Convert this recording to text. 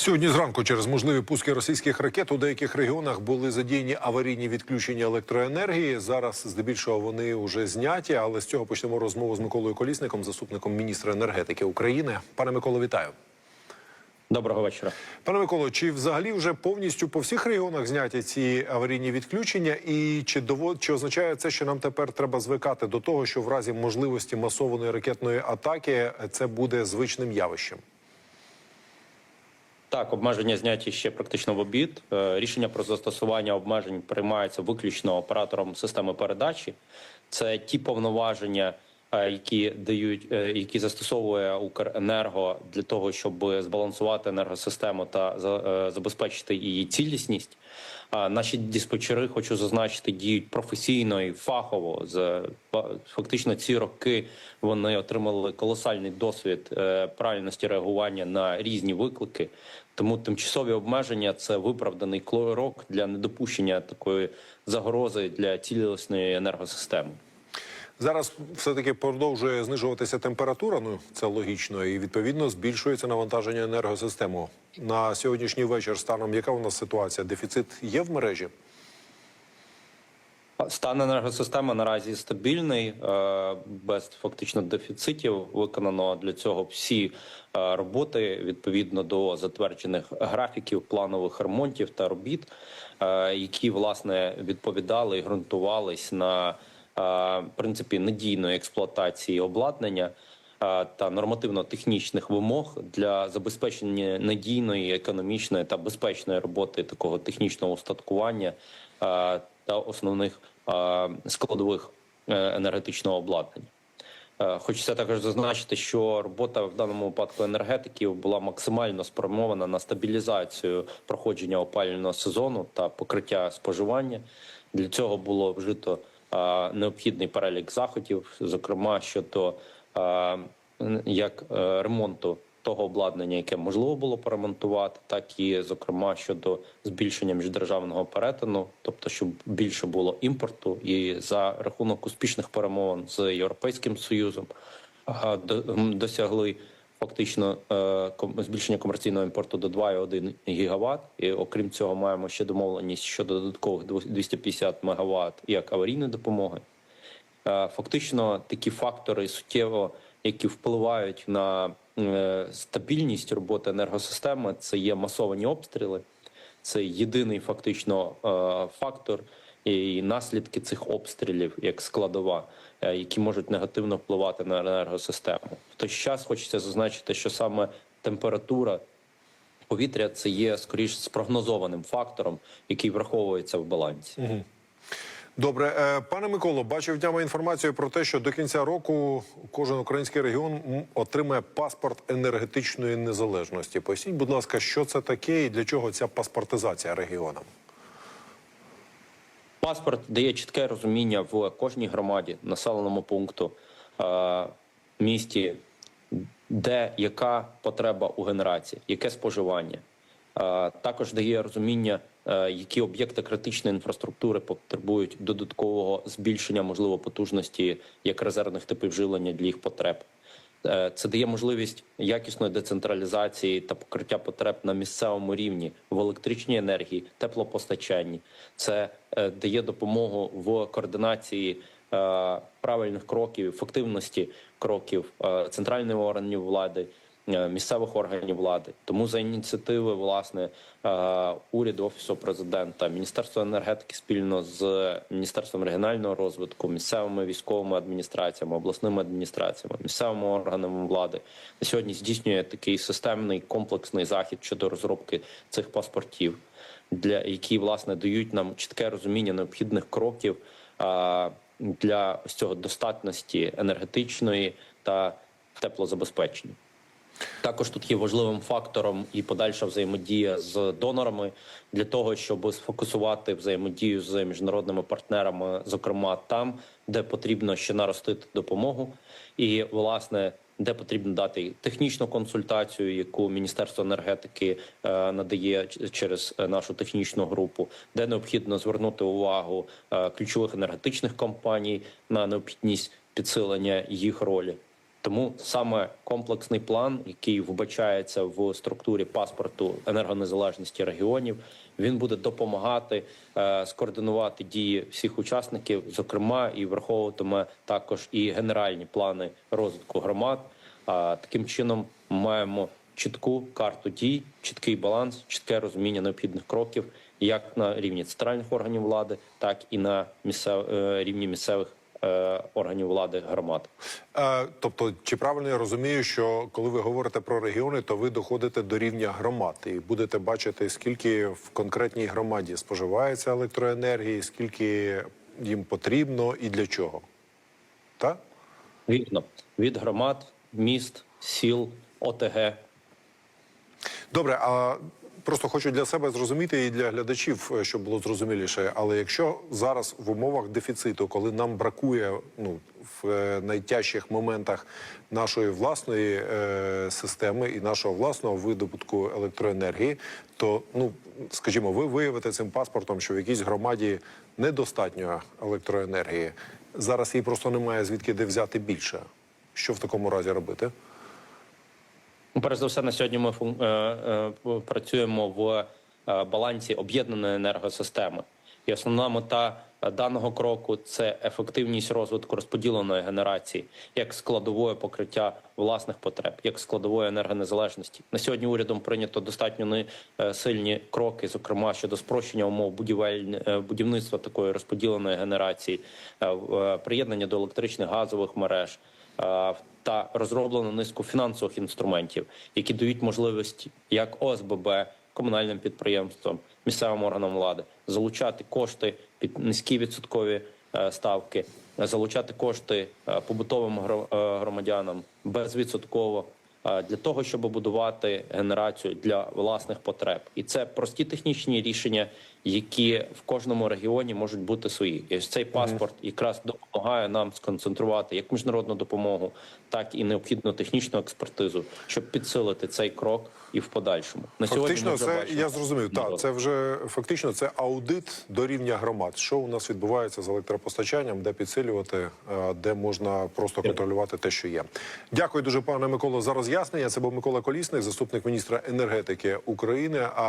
Сьогодні зранку через можливі пуски російських ракет у деяких регіонах були задіяні аварійні відключення електроенергії. Зараз здебільшого вони вже зняті. Але з цього почнемо розмову з Миколою Колісником, заступником міністра енергетики України. Пане Миколо, вітаю. Доброго вечора. Пане Миколо, чи взагалі вже повністю по всіх регіонах зняті ці аварійні відключення? І чи довод чи означає це, що нам тепер треба звикати до того, що в разі можливості масованої ракетної атаки це буде звичним явищем? Так, обмеження зняті ще практично в обід. Е, Рішення про застосування обмежень приймається виключно оператором системи передачі. Це ті повноваження, які дають, е, які застосовує Укренерго для того, щоб збалансувати енергосистему та е, забезпечити її цілісність. Наші диспетчери, хочу зазначити, діють професійно і фахово. З фактично ці роки вони отримали колосальний досвід е, правильності реагування на різні виклики. Тому тимчасові обмеження це виправданий крок для недопущення такої загрози для цілісної енергосистеми. Зараз все таки продовжує знижуватися температура. Ну це логічно, і відповідно збільшується навантаження енергосистему. На сьогоднішній вечір станом яка у нас ситуація? Дефіцит є в мережі? Стан енергосистеми наразі стабільний, е, без фактично дефіцитів. Виконано для цього всі е, роботи відповідно до затверджених графіків, планових ремонтів та робіт, е, які власне відповідали і ґрунтувались на в принципі надійної експлуатації обладнання. е, Та нормативно-технічних вимог для забезпечення надійної, економічної та безпечної роботи такого технічного устаткування е, та основних е, складових е, енергетичного обладнання. Е, Хочеться також зазначити, що робота в даному випадку енергетиків була максимально спрямована на стабілізацію проходження опалювального сезону та покриття споживання. Для цього було вжито е, необхідний перелік заходів, зокрема щодо як е, ремонту того обладнання, яке можливо було поремонтувати, так і зокрема щодо збільшення міждержавного перетину, тобто щоб більше було імпорту, і за рахунок успішних перемовин з європейським союзом до- досягли фактично е, збільшення комерційного імпорту до 2,1 гігават. І окрім цього, маємо ще домовленість щодо додаткових 250 мегаватт як аварійної допомоги. Е, Фактично, такі фактори суттєво, які впливають на е, стабільність роботи енергосистеми, це є масовані обстріли. Це єдиний фактично фактор і наслідки цих обстрілів як складова, е, які можуть негативно впливати на енергосистему. В той час хочеться зазначити, що саме температура повітря це є скоріш спрогнозованим фактором, який враховується в балансі. Добре, Е, пане Миколо, бачив днями інформацію про те, що до кінця року кожен український регіон отримає паспорт енергетичної незалежності. Поясніть, будь ласка, що це таке і для чого ця паспортизація регіонам? Паспорт дає чітке розуміння в кожній громаді, населеному пункту, е, місті, де яка потреба у генерації, яке споживання. Е, Також дає розуміння, е, які об'єкти критичної інфраструктури потребують додаткового збільшення, можливо, потужності як резервних типів живлення для їх потреб. Е, Це дає можливість якісної децентралізації та покриття потреб на місцевому рівні в електричній енергії, теплопостачанні. Це е, дає допомогу в координації е, правильних кроків, ефективності кроків центральних органів влади. Е, Місцевих органів влади тому за ініціативи власне е, уряду офісу президента, міністерства енергетики спільно з міністерством регіонального розвитку, місцевими військовими адміністраціями, обласними адміністраціями, місцевими органами влади на сьогодні здійснює такий системний комплексний захід щодо розробки цих паспортів, для які власне дають нам чітке розуміння необхідних кроків е, для ось цього достатності енергетичної та теплозабезпечення. Також тут є важливим фактором і подальша взаємодія з донорами для того, щоб сфокусувати взаємодію з міжнародними партнерами, зокрема там, де потрібно ще наростити допомогу, і власне де потрібно дати технічну консультацію, яку Міністерство енергетики е, надає через нашу технічну групу, де необхідно звернути увагу е, ключових енергетичних компаній на необхідність підсилення їх ролі. Тому саме комплексний план, який вбачається в структурі паспорту енергонезалежності регіонів, він буде допомагати е, скоординувати дії всіх учасників, зокрема, і враховуватиме також і генеральні плани розвитку громад. А таким чином ми маємо чітку карту дій, чіткий баланс, чітке розуміння необхідних кроків, як на рівні центральних органів влади, так і на місцев... е, рівні місцевих органів влади громад. Е, тобто, чи правильно я розумію, що коли ви говорите про регіони, то ви доходите до рівня громад і будете бачити, скільки в конкретній громаді споживається електроенергії, скільки їм потрібно і для чого? Так? Вірно від громад, міст, сіл, ОТГ Добре, а просто хочу для себе зрозуміти і для глядачів, е, щоб було зрозуміліше. Але якщо зараз в умовах дефіциту, коли нам бракує ну в е, найтяжчих моментах нашої власної е, системи і нашого власного видобутку електроенергії, то ну скажімо, ви виявите цим паспортом, що в якійсь громаді недостатньо електроенергії. Зараз їй просто немає звідки де взяти більше. Що в такому разі робити? Ну, Перш за все, на сьогодні ми е, е, працюємо в е, балансі об'єднаної енергосистеми. І основна мета е, даного кроку це ефективність розвитку розподіленої генерації як складової покриття власних потреб, як складової енергонезалежності. На сьогодні урядом прийнято достатньо не, сильні кроки, зокрема щодо спрощення умов будівель... е, будівництва такої розподіленої генерації, е, приєднання до електричних газових мереж. Е, та розроблено низку фінансових інструментів, які дають можливість як ОСББ, комунальним підприємствам, місцевим органам влади залучати кошти під низькі відсоткові е, ставки, залучати кошти е, побутовим громадянам безвідсотково для того, щоб будувати генерацію для власних потреб, і це прості технічні рішення, які в кожному регіоні можуть бути свої. І ось цей паспорт якраз допомагає нам сконцентрувати як міжнародну допомогу, так і необхідну технічну експертизу, щоб підсилити цей крок і в подальшому. На Фактично, ми це я зрозумів. Так, це вже фактично це аудит до рівня громад. Що у нас відбувається з електропостачанням, де підсилювати, е, де можна просто контролювати те, що є. Дякую дуже, пане Миколо, за роз'яснення. Це був Микола Колісник, заступник міністра енергетики України. А